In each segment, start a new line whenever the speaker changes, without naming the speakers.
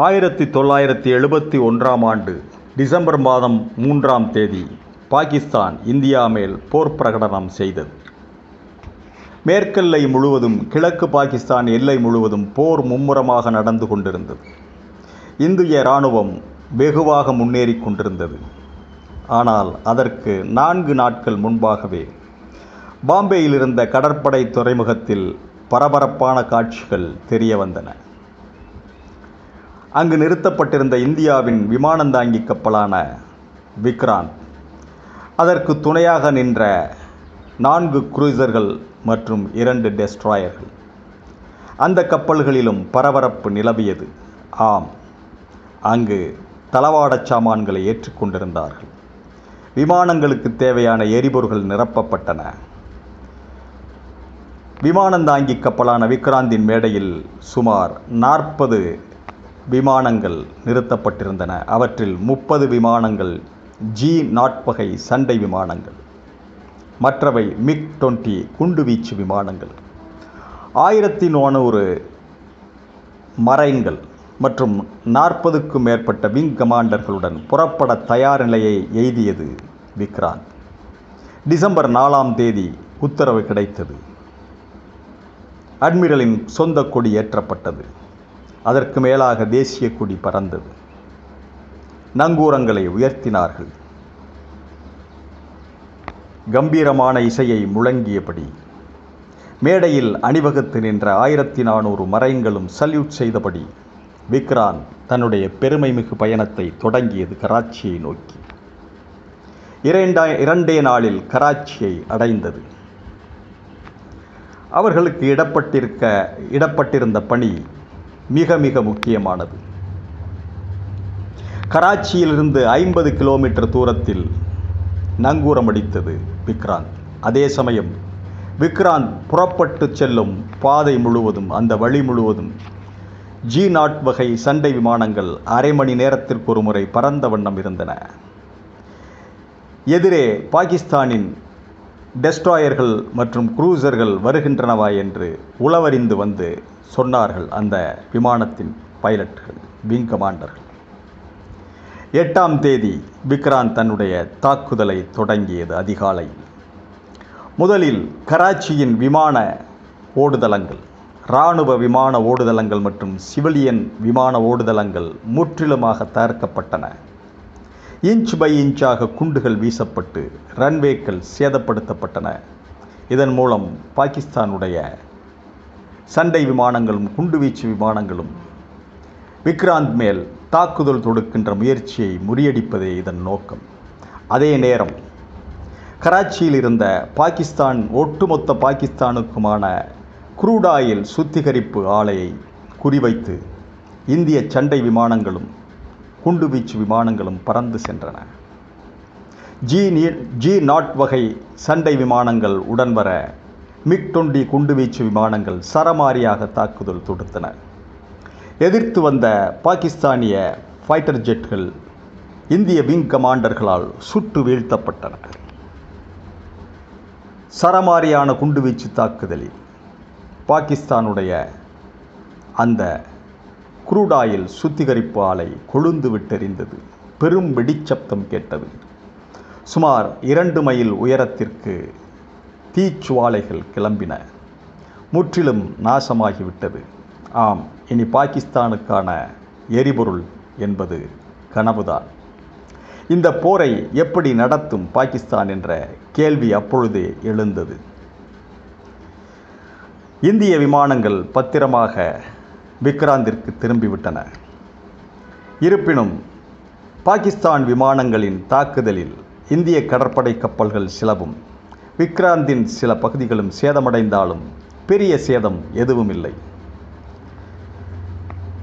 ஆயிரத்தி தொள்ளாயிரத்தி எழுபத்தி ஒன்றாம் ஆண்டு டிசம்பர் மாதம் மூன்றாம் தேதி பாகிஸ்தான் இந்தியா மேல் போர் பிரகடனம் செய்தது. மேற்கெல்லை முழுவதும் கிழக்கு பாகிஸ்தான் எல்லை முழுவதும் போர் மும்முரமாக நடந்து கொண்டிருந்தது. இந்திய இராணுவம் வெகுவாக முன்னேறி கொண்டிருந்தது. ஆனால் அதற்கு நான்கு நாட்கள் முன்பாகவே பாம்பேயில் இருந்த கடற்படை துறைமுகத்தில் பரபரப்பான காட்சிகள் தெரிய வந்தன. அங்கு நிறுத்தப்பட்டிருந்த இந்தியாவின் விமானந்தாங்கி கப்பலான விக்ராந்த். அதற்கு துணையாக நின்ற நான்கு குரூசர்கள் மற்றும் இரண்டு டெஸ்ட்ராயர்கள். அந்த கப்பல்களிலும் பரபரப்பு நிலவியது. ஆம் அங்கு தளவாடச் சாமான்களை ஏற்றுக்கொண்டிருந்தார்கள் விமானங்களுக்கு தேவையான எரிபொருள்கள் நிரப்பப்பட்டன. விமானந்தாங்கி கப்பலான விக்ராந்தின் மேடையில் சுமார் நாற்பது விமானங்கள் நிறுத்தப்பட்டிருந்தன. அவற்றில் முப்பது விமானங்கள் ஜி நாட்பகை சண்டை விமானங்கள். மற்றவை மிக் டுவெண்ட்டி குண்டுவீச்சு விமானங்கள். ஆயிரத்தி நானூறு மரைன்கள் மற்றும் நாற்பதுக்கும் மேற்பட்ட விங் கமாண்டர்களுடன் புறப்பட தயார் நிலையை எய்தியது விக்ராந்த். டிசம்பர் நாலாம் தேதி உத்தரவு கிடைத்தது. அட்மிரலின் சொந்த கொடி ஏற்றப்பட்டது. அதற்கு மேலாக தேசிய கொடி பறந்தது. நங்கூரங்களை உயர்த்தினார்கள். கம்பீரமான இசையை முழங்கியபடி மேடையில் அணிவகுத்து நின்ற ஆயிரத்தி நானூறு மறைங்களும் சல்யூட் செய்தபடி விக்ராந்த் தன்னுடைய பெருமைமிகு பயணத்தை தொடங்கியது கராச்சியை நோக்கி. இரண்டா இரண்டே நாளில் கராச்சியை அடைந்தது. அவர்களுக்கு இடப்பட்டிருக்க இடப்பட்டிருந்த பணி மிக மிக முக்கியமானது. கராச்சியிலிருந்து ஐம்பது கிலோமீட்டர் தூரத்தில் நங்கூரம் அடித்தது விக்ராந்த். அதே சமயம் விக்ராந்த் புறப்பட்டு செல்லும் பாதை முழுவதும் அந்த வழி முழுவதும் ஜி நாட் வகை சண்டை விமானங்கள் அரை மணி நேரத்திற்கு ஒரு முறை பறந்த வண்ணம் இருந்தன. எதிரே பாகிஸ்தானின் டெஸ்ட்ராயர்கள் மற்றும் குரூசர்கள் வருகின்றனவா என்று உளவறிந்து வந்து சொன்னார்கள் அந்த விமானத்தின் பைலட்டுகள் விங் கமாண்டர்கள் எட்டாம் தேதி விக்ராந்த் தன்னுடைய தாக்குதலை தொடங்கியது அதிகாலையில். முதலில் கராச்சியின் விமான ஓடுதளங்கள் இராணுவ விமான ஓடுதளங்கள் மற்றும் சிவிலியன் விமான ஓடுதளங்கள் முற்றிலுமாக தகர்க்கப்பட்டன. இன்ச் பை இன்ச்சாக குண்டுகள் வீசப்பட்டு ரன்வேக்கள் சேதப்படுத்தப்பட்டன. இதன் மூலம் பாகிஸ்தானுடைய சண்டை விமானங்களும் குண்டுவீச்சு விமானங்களும் விக்ராந்த் மேல் தாக்குதல் தொடுக்கின்ற முயற்சியை முறியடிப்பதே இதன் நோக்கம். அதே நேரம் கராச்சியில் இருந்த பாகிஸ்தான் ஒட்டுமொத்த பாகிஸ்தானுக்குமான குரூடாயில் சுத்திகரிப்பு ஆலையை குறிவைத்து இந்திய சண்டை விமானங்களும் குண்டுவீச்சு விமானங்களும் பறந்து சென்றன. ஜி நீர் ஜி நாட் வகை சண்டை விமானங்கள் உடன் வர மிக் டொண்டி குண்டுவீச்சு விமானங்கள் சரமாரியாக தாக்குதல் தொடுத்தன. எதிர்த்து வந்த பாகிஸ்தானிய ஃபைட்டர் ஜெட்கள் இந்திய விங் கமாண்டர்களால் சுட்டு வீழ்த்தப்பட்டன. சரமாரியான குண்டுவீச்சு தாக்குதலில் பாகிஸ்தானுடைய அந்த குரூடாயில் சுத்திகரிப்பு ஆலை கொழுந்து விட்டெறிந்தது. பெரும் வெடிச்சப்தம் கேட்டது. சுமார் இரண்டு மைல் உயரத்திற்கு தீச்சுவாலைகள் கிளம்பின. முற்றிலும் நாசமாகிவிட்டது. ஆம் இனி பாகிஸ்தானுக்கான எரிபொருள் என்பது கனவுதான். இந்த போரை எப்படி நடத்தும் பாகிஸ்தான் என்ற கேள்வி அப்பொழுதே எழுந்தது. இந்திய விமானங்கள் பத்திரமாக விக்ராந்திற்கு திரும்பிவிட்டன. இருப்பினும் பாகிஸ்தான் விமானங்களின் தாக்குதலில் இந்திய கடற்படை கப்பல்கள் சிலவும் விக்ராந்தின் சில பகுதிகளும் சேதமடைந்தாலும் பெரிய சேதம் எதுவும் இல்லை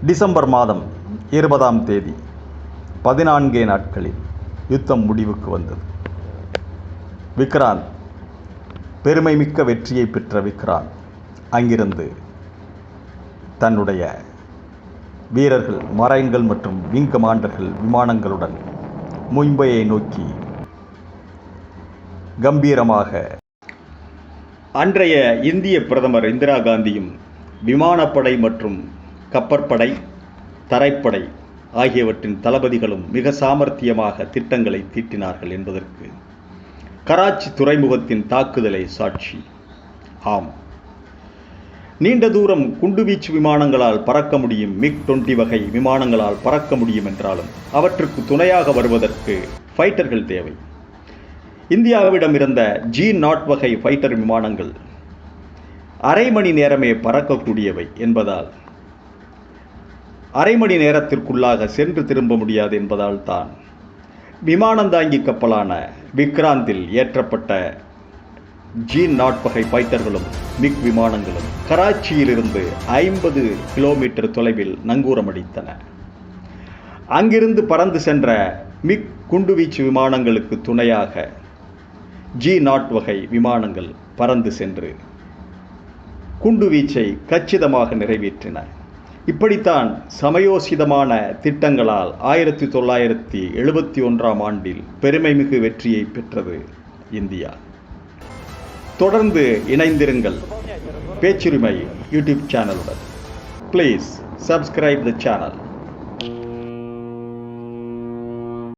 டிசம்பர் மாதம் இருபதாம் தேதி பதினான்கே நாட்களில் யுத்தம் முடிவுக்கு வந்தது. விக்ராந்த் பெருமைமிக்க வெற்றியை பெற்ற விக்ராந்த் அங்கிருந்து தன்னுடைய வீரர்கள் மரைன்கள் மற்றும் விங் கமாண்டர்கள் விமானங்களுடன் மும்பையை நோக்கி கம்பீரமாக அன்றைய இந்திய பிரதமர் இந்திரா காந்தியும் விமானப்படை மற்றும் கப்பற்படை தரைப்படை ஆகியவற்றின் தளபதிகளும் மிக சாமர்த்தியமாக திட்டங்களை தீட்டினார்கள் என்பதற்கு கராச்சி துறைமுகத்தின் தாக்குதலை சாட்சி. ஆம். நீண்ட தூரம் குண்டுவீச்சு விமானங்களால் பறக்க முடியும் மிக் டுவெண்ட்டி வகை விமானங்களால் பறக்க முடியும் என்றாலும் அவற்றுக்கு துணையாக வருவதற்கு ஃபைட்டர்கள் தேவை. இந்தியாவிடம் இருந்த ஜி நாட் வகை ஃபைட்டர் விமானங்கள் அரை மணி நேரமே பறக்கக்கூடியவை என்பதால் அரை மணி நேரத்திற்குள்ளாக சென்று திரும்ப முடியாது என்பதால் தான் விமானந்தாங்கி கப்பலான விக்ராந்தில் ஏற்றப்பட்ட ஜி நாட் வகை மிக் விமானங்களும் கராச்சியிலிருந்து ஐம்பது கிலோமீட்டர் தொலைவில் நங்கூரமடித்தன. அங்கிருந்து பறந்து சென்ற மிக் குண்டுவீச்சு விமானங்களுக்கு துணையாக ஜி நாட் வகை விமானங்கள் பறந்து சென்று குண்டுவீச்சை கச்சிதமாக நிறைவேற்றின. இப்படித்தான் சமயோசிதமான திட்டங்களால் ஆயிரத்தி தொள்ளாயிரத்தி எழுபத்தி ஒன்றாம் ஆண்டில் பெருமைமிகு வெற்றியை பெற்றது இந்தியா. தொடர்ந்து இணைந்திருங்கள். பேச்சுரிமை யூடியூப் சேனலுடன் ப்ளீஸ் சப்ஸ்கிரைப் த சேனல்